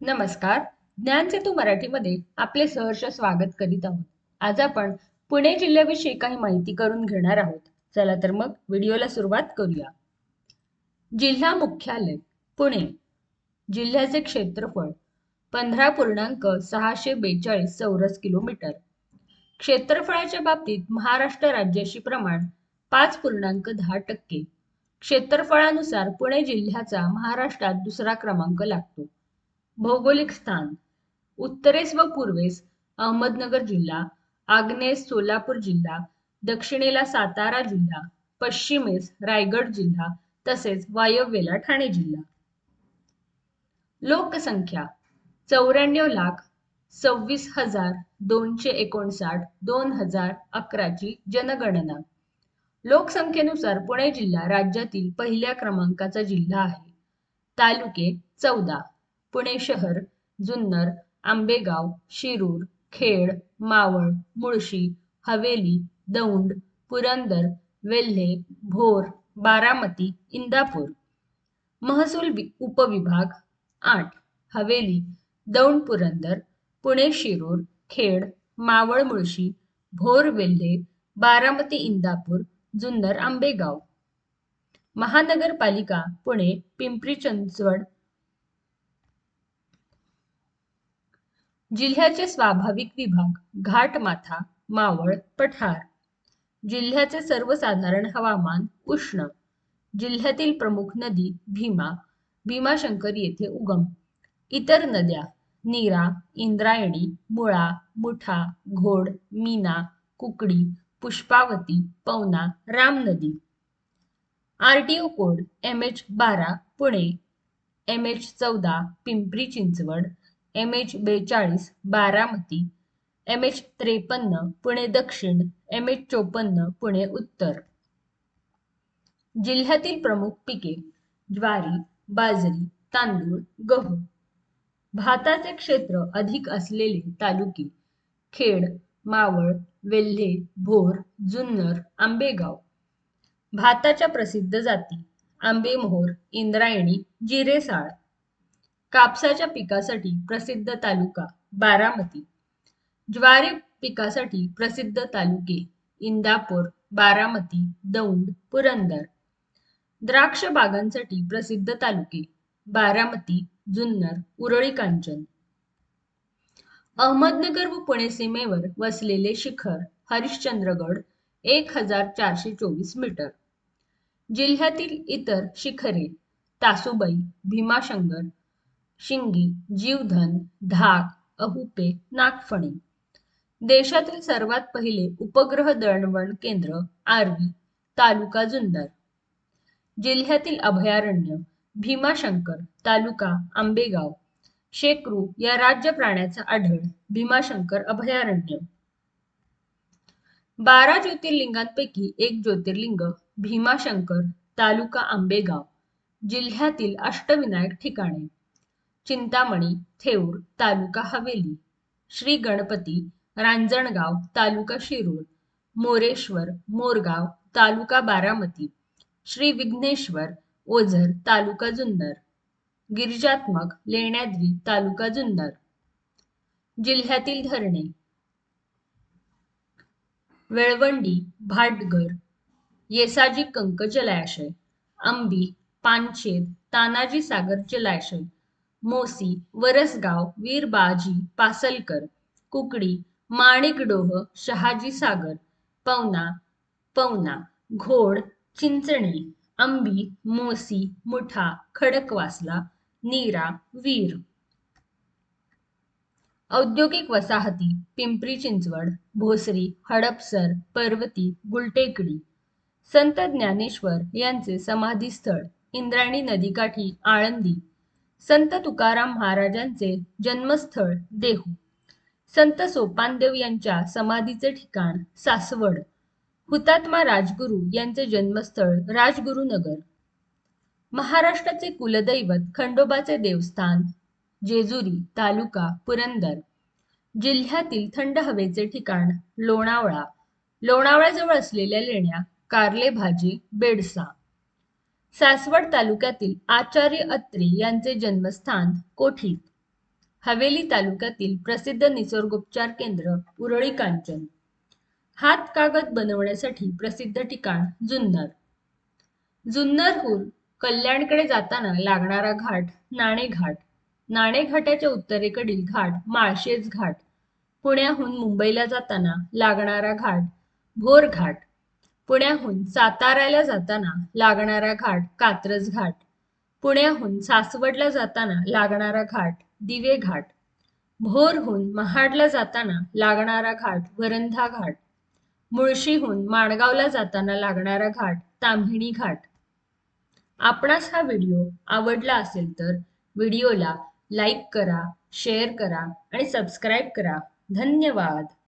नमस्कार. ज्ञानसेतू मराठीमध्ये आपले सहर्ष स्वागत करीत आहोत. आज आपण पुणे जिल्ह्याविषयी काही माहिती करून घेणार आहोत. चला तर मग व्हिडिओला सुरुवात करूया. जिल्हा मुख्यालय पुणे. जिल्ह्याचे क्षेत्रफळ पंधरा पूर्णांक सहाशे बेचाळीस चौरस किलोमीटर. क्षेत्रफळाच्या बाबतीत महाराष्ट्र राज्याशी प्रमाण पाच पूर्णांक दहा टक्के. क्षेत्रफळानुसार पुणे जिल्ह्याचा महाराष्ट्रात दुसरा क्रमांक लागतो. भौगोलिक स्थान. उत्तरेस व पूर्वेस अहमदनगर जिल्हा आग्नेस सोलापूर जिल्हा दक्षिणेला सातारा जिल्हा पश्चिमेस रायगड जिल्हा तसेच वायव्येला ठाणे जिल्हा. लोकसंख्या चौऱ्याण्णव लाख सव्वीस हजार दोनशे एकोणसाठ दोन हजार अकराची जनगणना. लोकसंख्येनुसार पुणे जिल्हा राज्यातील पहिल्या क्रमांकाचा जिल्हा आहे. तालुके चौदा. पुणे शहर जुन्नर आंबेगाव शिरूर खेड मावळ मुळशी हवेली दौंड पुरंदर वेल्हे भोर बारामती इंदापूर. महसूल उपविभाग आठ हवेली दौंड पुरंदर पुणे शिरूर खेड मावळ मुळशी भोर वेल्हे बारामती इंदापूर जुन्नर आंबेगाव. महानगरपालिका पुणे पिंपरी चिंचवड जिल्ह्याचे स्वाभाविक विभाग घाटमाथा मावळ पठार. जिल्ह्याचे सर्वसाधारण हवामान उष्ण. जिल्ह्यातील प्रमुख नदी भीमा भीमाशंकर येथे उगम. इतर नद्या नीरा इंद्रायणी मुळा मुठा घोड मीना कुकडी पुष्पावती पवना राम नदी. आरटीओ कोड एम एच बारा पुणे. एम एच चौदा पिंपरी चिंचवड. एम एच बेचाळीस बारामती. एम एच त्रेपन्न पुणे दक्षिण. एम एच चोपन्न पुणे उत्तर. जिल्ह्यातील प्रमुख पिके ज्वारी बाजरी तांदूळ गहू. भाताचे क्षेत्र अधिक असलेले तालुके खेड मावळ वेल्हे भोर जुन्नर आंबेगाव. भाताच्या प्रसिद्ध जाती आंबेमोहोर इंद्रायणी जिरेसाळ. कापसाच्या पिकासाठी प्रसिद्ध तालुका बारामती. ज्वारी पिकासाठी प्रसिद्ध तालुके इंदापूर बारामती दौंड पुरंदर. द्राक्ष बागांसाठी प्रसिद्ध तालुके बारामती जुन्नर उरळी कांचन अहमदनगर व पुणे सीमेवर वसलेले शिखर हरिश्चंद्रगड एक हजार चारशे चोवीस मीटर. जिल्ह्यातील इतर शिखरे तासुबाई भीमाशंकर शिंगी जीवधन धाक अहुपे नागफणी. देशातील सर्वात पहिले उपग्रह दळणवळण केंद्र आर्वी तालुका जुन्नर. जिल्ह्यातील अभयारण्य भीमाशंकर तालुका आंबेगाव. शेकरू या राज्य प्राण्याचा आढळ भीमाशंकर अभयारण्य. बारा ज्योतिर्लिंगांपैकी एक ज्योतिर्लिंग भीमाशंकर तालुका आंबेगाव. जिल्ह्यातील अष्टविनायक ठिकाणे. चिंतामणी थेऊर तालुका हवेली. श्री गणपती रांजणगाव तालुका शिरूर मोरेश्वर मोरगाव तालुका बारामती. श्री विघ्नेश्वर ओझर तालुका जुन्नर. गिरिजात्मक लेण्याद्री तालुका जुन्नर. जिल्ह्यातील धरणे. वेळवंडी भाटघर. येसाजी कंक जलाशय अंबी पानशेत तानाजी सागर जलाशय मोसी वरसगाव वीरबाजी पासलकर कुकडी माणिकडोह शहाजी सागर पवना पवना घोड चिंचणी अंबी मोसी मुठा खडकवासला नीरा वीर. औद्योगिक वसाहती पिंपरी चिंचवड भोसरी हडपसर पर्वती गुलटेकडी. संत ज्ञानेश्वर यांचे समाधीस्थळ इंद्रायणी नदीकाठी आळंदी. संत तुकाराम महाराजांचे जन्मस्थळ देहू. संत सोपानदेव यांच्या समाधीचे ठिकाण सासवड. हुतात्मा राजगुरू यांचे जन्मस्थळ राजगुरुनगर. महाराष्ट्राचे कुलदैवत खंडोबाचे देवस्थान जेजुरी तालुका पुरंदर. जिल्ह्यातील थंड हवेचे ठिकाण लोणावळा. लोणावळ्याजवळ असलेल्या लेण्या कारले भाजी बेडसा. सासवड तालुक्यातील आचार्य अत्री यांचे जन्मस्थान कोठीत हवेली तालुक्यातील प्रसिद्ध निसर्गोपचार केंद्र उरळी कांचन हात कागद बनवण्यासाठी प्रसिद्ध ठिकाण जुन्नर. जुन्नरहून कल्याणकडे जाताना लागणारा घाट नाणेघाट. नाणेघाटाच्या उत्तरेकडील घाट माळशेज घाट. पुण्याहून मुंबईला जाताना लागणारा घाट भोर घाट पुण्याहून साताऱ्याला जाताना लागणारा घाट कात्रज घाट. पुण्याहून सासवडला जाताना लागणारा घाट दिवे घाट. भोरहून महाडला जाताना लागणारा घाट वरंधा घाट. मुळशीहून माणगावला जाताना लागणारा घाट ताम्हिणी घाट. आपणास हा व्हिडिओ आवडला असेल तर व्हिडिओला लाईक करा शेअर करा आणि सबस्क्राईब करा. धन्यवाद.